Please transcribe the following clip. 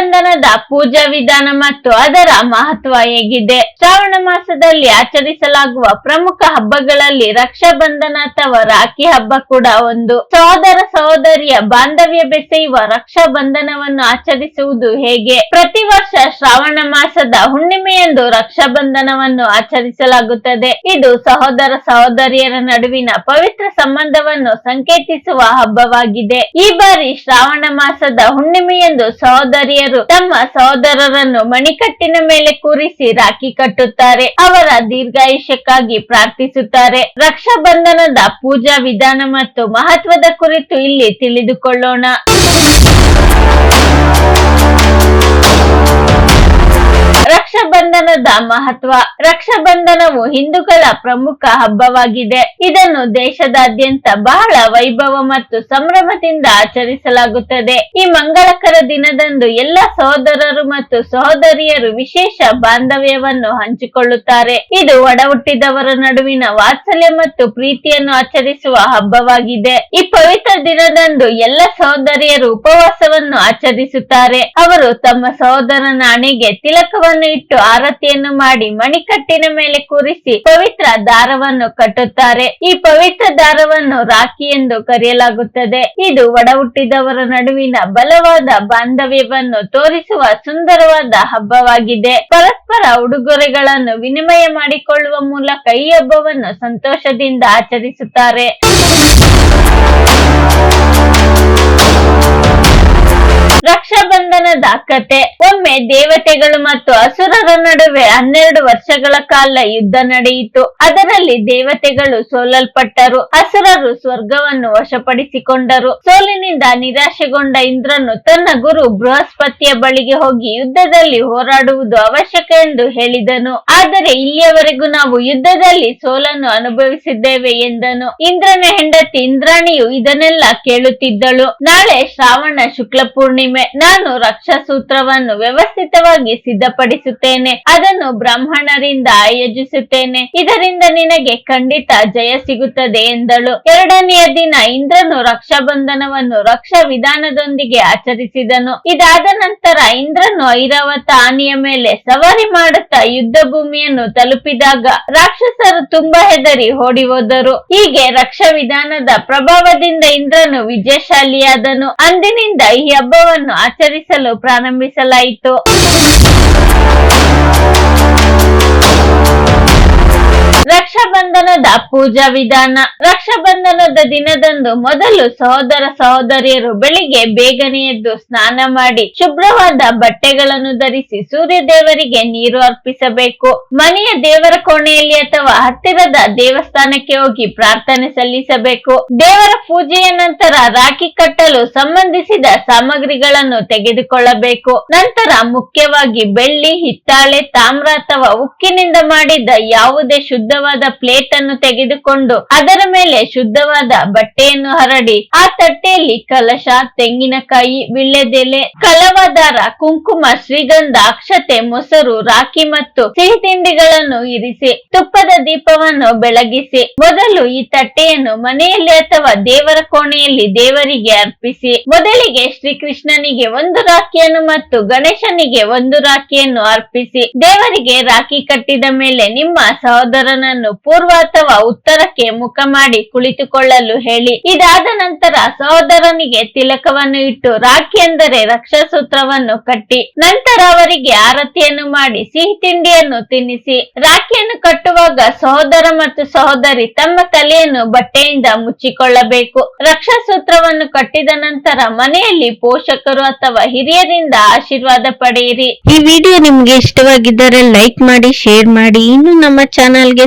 ಬಂಧನದ ಪೂಜಾ ವಿಧಾನ ಮತ್ತು ಅದರ ಮಹತ್ವ ಹೇಗಿದೆ? ಶ್ರಾವಣ ಮಾಸದಲ್ಲಿ ಆಚರಿಸಲಾಗುವ ಪ್ರಮುಖ ಹಬ್ಬಗಳಲ್ಲಿ ರಕ್ಷಾ ಬಂಧನ ಅಥವಾ ರಾಖಿ ಹಬ್ಬ ಕೂಡ ಒಂದು. ಸಹೋದರ ಸಹೋದರಿಯ ಬಾಂಧವ್ಯ ಬೆಸೆಯುವ ರಕ್ಷಾ ಬಂಧನವನ್ನು ಆಚರಿಸುವುದು ಹೇಗೆ? ಪ್ರತಿ ವರ್ಷ ಶ್ರಾವಣ ಮಾಸದ ಹುಣ್ಣಿಮೆಯಂದು ರಕ್ಷಾ ಬಂಧನವನ್ನು ಆಚರಿಸಲಾಗುತ್ತದೆ. ಇದು ಸಹೋದರ ಸಹೋದರಿಯರ ನಡುವಿನ ಪವಿತ್ರ ಸಂಬಂಧವನ್ನು ಸಂಕೇತಿಸುವ ಹಬ್ಬವಾಗಿದೆ. ಈ ಬಾರಿ ಶ್ರಾವಣ ಮಾಸದ ಹುಣ್ಣಿಮೆಯಂದು ಸಹೋದರಿಯರು ತಮ್ಮ ಸಹೋದರರನ್ನು ಮಣಿಕಟ್ಟಿನ ಮೇಲೆ ಕೂರಿಸಿ ರಾಖಿ ಕಟ್ಟುತ್ತಾರೆ. ಅವರ ದೀರ್ಘಾಯುಷ್ಯಕ್ಕಾಗಿ ಪ್ರಾರ್ಥಿಸುತ್ತಾರೆ. ರಕ್ಷಾ ಬಂಧನದ ಪೂಜಾ ವಿಧಾನ ಮತ್ತು ಮಹತ್ವದ ಕುರಿತು ಇಲ್ಲಿ ತಿಳಿದುಕೊಳ್ಳೋಣ. ರಕ್ಷಾಬಂಧನದ ಮಹತ್ವ, ರಕ್ಷಾಬಂಧನವು ಹಿಂದೂಗಳ ಪ್ರಮುಖ ಹಬ್ಬವಾಗಿದೆ. ಇದನ್ನು ದೇಶದಾದ್ಯಂತ ಬಹಳ ವೈಭವ ಮತ್ತು ಸಂಭ್ರಮದಿಂದ ಆಚರಿಸಲಾಗುತ್ತದೆ. ಈ ಮಂಗಳಕರ ದಿನದಂದು ಎಲ್ಲ ಸಹೋದರರು ಮತ್ತು ಸಹೋದರಿಯರು ವಿಶೇಷ ಬಾಂಧವ್ಯವನ್ನು ಹಂಚಿಕೊಳ್ಳುತ್ತಾರೆ. ಇದು ಒಡಹುಟ್ಟಿದವರ ನಡುವಿನ ವಾತ್ಸಲ್ಯ ಮತ್ತು ಪ್ರೀತಿಯನ್ನು ಆಚರಿಸುವ ಹಬ್ಬವಾಗಿದೆ. ಈ ಪವಿತ್ರ ದಿನದಂದು ಎಲ್ಲ ಸಹೋದರಿಯರು ಉಪವಾಸವನ್ನು ಆಚರಿಸುತ್ತಾರೆ. ಅವರು ತಮ್ಮ ಸಹೋದರನ ಹಣೆಗೆ ತಿಲಕವನ್ನು ಇಟ್ಟು ಆರತಿಯನ್ನು ಮಾಡಿ ಮಣಿಕಟ್ಟಿನ ಮೇಲೆ ಕೂರಿಸಿ ಪವಿತ್ರ ದಾರವನ್ನು ಕಟ್ಟುತ್ತಾರೆ. ಈ ಪವಿತ್ರ ದಾರವನ್ನು ರಾಖಿ ಎಂದು ಕರೆಯಲಾಗುತ್ತದೆ. ಇದು ಒಡ ಹುಟ್ಟಿದವರ ನಡುವಿನ ಬಲವಾದ ಬಾಂಧವ್ಯವನ್ನು ತೋರಿಸುವ ಸುಂದರವಾದ ಹಬ್ಬವಾಗಿದೆ. ಪರಸ್ಪರ ಉಡುಗೊರೆಗಳನ್ನು ವಿನಿಮಯ ಮಾಡಿಕೊಳ್ಳುವ ಮೂಲಕ ಈ ಹಬ್ಬವನ್ನು ಸಂತೋಷದಿಂದ ಆಚರಿಸುತ್ತಾರೆ. ರಕ್ಷಾಬಂಧನದ ಕತೆ. ಒಮ್ಮೆ ದೇವತೆಗಳು ಮತ್ತು ಅಸುರರ ನಡುವೆ ಹನ್ನೆರಡು ವರ್ಷಗಳ ಕಾಲ ಯುದ್ಧ ನಡೆಯಿತು. ಅದರಲ್ಲಿ ದೇವತೆಗಳು ಸೋಲಲ್ಪಟ್ಟರು. ಅಸುರರು ಸ್ವರ್ಗವನ್ನು ವಶಪಡಿಸಿಕೊಂಡರು. ಸೋಲಿನಿಂದ ನಿರಾಶೆಗೊಂಡ ಇಂದ್ರನು ತನ್ನ ಗುರು ಬೃಹಸ್ಪತಿಯ ಬಳಿಗೆ ಹೋಗಿ ಯುದ್ಧದಲ್ಲಿ ಹೋರಾಡುವುದು ಅವಶ್ಯಕ ಎಂದು ಹೇಳಿದನು. ಆದರೆ ಇಲ್ಲಿಯವರೆಗೂ ನಾವು ಯುದ್ಧದಲ್ಲಿ ಸೋಲನ್ನು ಅನುಭವಿಸಿದ್ದೇವೆ ಎಂದನು. ಇಂದ್ರನ ಹೆಂಡತಿ ಇಂದ್ರಾಣಿಯು ಇದನ್ನೆಲ್ಲ ಕೇಳುತ್ತಿದ್ದಳು. ನಾಳೆ ಶ್ರಾವಣ ಶುಕ್ಲ ಪೂರ್ಣಿಮೆ. ನಾನು ರಕ್ಷಾ ಸೂತ್ರವನ್ನು ವ್ಯವಸ್ಥಿತವಾಗಿ ಸಿದ್ಧಪಡಿಸುತ್ತೇನೆ. ಅದನ್ನು ಬ್ರಾಹ್ಮಣರಿಂದ ಆಯೋಜಿಸುತ್ತೇನೆ. ಇದರಿಂದ ನಿನಗೆ ಖಂಡಿತ ಜಯ ಸಿಗುತ್ತದೆ ಎಂದಳು. ಎರಡನೆಯ ದಿನ ಇಂದ್ರನು ರಕ್ಷಾಬಂಧನವನ್ನು ರಕ್ಷಾ ವಿಧಾನದೊಂದಿಗೆ ಆಚರಿಸಿದನು. ಇದಾದ ನಂತರ ಇಂದ್ರನು ಐರಾವತ ಆನೆಯ ಮೇಲೆ ಸವಾರಿ ಮಾಡುತ್ತಾ ಯುದ್ಧ ಭೂಮಿಯನ್ನು ತಲುಪಿದಾಗ ರಾಕ್ಷಸರು ತುಂಬಾ ಹೆದರಿ ಓಡಿ ಹೋದರು ಹೀಗೆ ರಕ್ಷಾ ವಿಧಾನದ ಪ್ರಭಾವದಿಂದ ಇಂದ್ರನು ವಿಜಯಶಾಲಿಯಾದನು. ಅಂದಿನಿಂದ ಈ ಹಬ್ಬವನ್ನು ప్రారంభిసలు ప్రారంభిసలు అయితే ರಕ್ಷಾಬಂಧನದ ಪೂಜಾ ವಿಧಾನ. ರಕ್ಷಾಬಂಧನದ ದಿನದಂದು ಮೊದಲು ಸಹೋದರ ಸಹೋದರಿಯರು ಬೆಳಿಗ್ಗೆ ಬೇಗನೆ ಎದ್ದು ಸ್ನಾನ ಮಾಡಿ ಶುಭ್ರವಾದ ಬಟ್ಟೆಗಳನ್ನು ಧರಿಸಿ ಸೂರ್ಯ ದೇವರಿಗೆ ನೀರು ಅರ್ಪಿಸಬೇಕು. ಮನೆಯ ದೇವರ ಕೋಣೆಯಲ್ಲಿ ಅಥವಾ ಹತ್ತಿರದ ದೇವಸ್ಥಾನಕ್ಕೆ ಹೋಗಿ ಪ್ರಾರ್ಥನೆ ಸಲ್ಲಿಸಬೇಕು. ದೇವರ ಪೂಜೆಯ ನಂತರ ರಾಖಿ ಕಟ್ಟಲು ಸಂಬಂಧಿಸಿದ ಸಾಮಗ್ರಿಗಳನ್ನು ತೆಗೆದುಕೊಳ್ಳಬೇಕು. ನಂತರ ಮುಖ್ಯವಾಗಿ ಬೆಳ್ಳಿ, ಹಿತ್ತಾಳೆ, ತಾಮ್ರ ಅಥವಾ ಉಕ್ಕಿನಿಂದ ಮಾಡಿದ ಯಾವುದೇ ಶುದ್ಧವಾದ ಪ್ಲೇಟ್ ಅನ್ನು ತೆಗೆದುಕೊಂಡು ಅದರ ಮೇಲೆ ಶುದ್ಧವಾದ ಬಟ್ಟೆಯನ್ನು ಹರಡಿ, ಆ ತಟ್ಟೆಯಲ್ಲಿ ಕಲಶ, ತೆಂಗಿನಕಾಯಿ, ವಿಳ್ಳೆದೆಲೆ, ಕಲವಾದಾರ, ಕುಂಕುಮ, ಶ್ರೀಗಂಧ, ಅಕ್ಷತೆ, ಮೊಸರು, ರಾಖಿ ಮತ್ತು ಸಿಹಿ ತಿಂಡಿಗಳನ್ನು ಇರಿಸಿ, ತುಪ್ಪದ ದೀಪವನ್ನು ಬೆಳಗಿಸಿ, ಮೊದಲು ಈ ತಟ್ಟೆಯನ್ನು ಮನೆಯಲ್ಲಿ ಅಥವಾ ದೇವರ ಕೋಣೆಯಲ್ಲಿ ದೇವರಿಗೆ ಅರ್ಪಿಸಿ, ಮೊದಲಿಗೆ ಶ್ರೀಕೃಷ್ಣನಿಗೆ ಒಂದು ರಾಖಿಯನ್ನು ಮತ್ತು ಗಣೇಶನಿಗೆ ಒಂದು ರಾಖಿಯನ್ನು ಅರ್ಪಿಸಿ, ದೇವರಿಗೆ ರಾಖಿ ಕಟ್ಟಿದ ಮೇಲೆ ನಿಮ್ಮ ಸಹೋದರನನ್ನು ಪೂರ್ವ ಅಥವಾ ಉತ್ತರಕ್ಕೆ ಮುಖ ಮಾಡಿ ಕುಳಿತುಕೊಳ್ಳಲು ಹೇಳಿ. ಇದಾದ ನಂತರ ಸಹೋದರನಿಗೆ ತಿಲಕವನ್ನು ಇಟ್ಟು, ರಾಖಿ ಎಂದರೆ ರಕ್ಷಾ ಸೂತ್ರವನ್ನು ಕಟ್ಟಿ, ನಂತರ ಅವರಿಗೆ ಆರತಿಯನ್ನು ಮಾಡಿ, ಸಿಹಿ ತಿಂಡಿಯನ್ನು ತಿನ್ನಿಸಿ. ರಾಖಿಯನ್ನು ಕಟ್ಟುವಾಗ ಸಹೋದರ ಮತ್ತು ಸಹೋದರಿ ತಮ್ಮ ತಲೆಯನ್ನು ಬಟ್ಟೆಯಿಂದ ಮುಚ್ಚಿಕೊಳ್ಳಬೇಕು. ರಕ್ಷಾ ಸೂತ್ರವನ್ನು ಕಟ್ಟಿದ ನಂತರ ಮನೆಯಲ್ಲಿ ಪೋಷಕರು ಅಥವಾ ಹಿರಿಯರಿಂದ ಆಶೀರ್ವಾದ ಪಡೆಯಿರಿ. ಈ ವಿಡಿಯೋ ನಿಮ್ಗೆ ಇಷ್ಟವಾಗಿದ್ದರೆ ಲೈಕ್ ಮಾಡಿ, ಶೇರ್ ಮಾಡಿ. ಇನ್ನು ನಮ್ಮ ಚಾನಲ್ಗೆ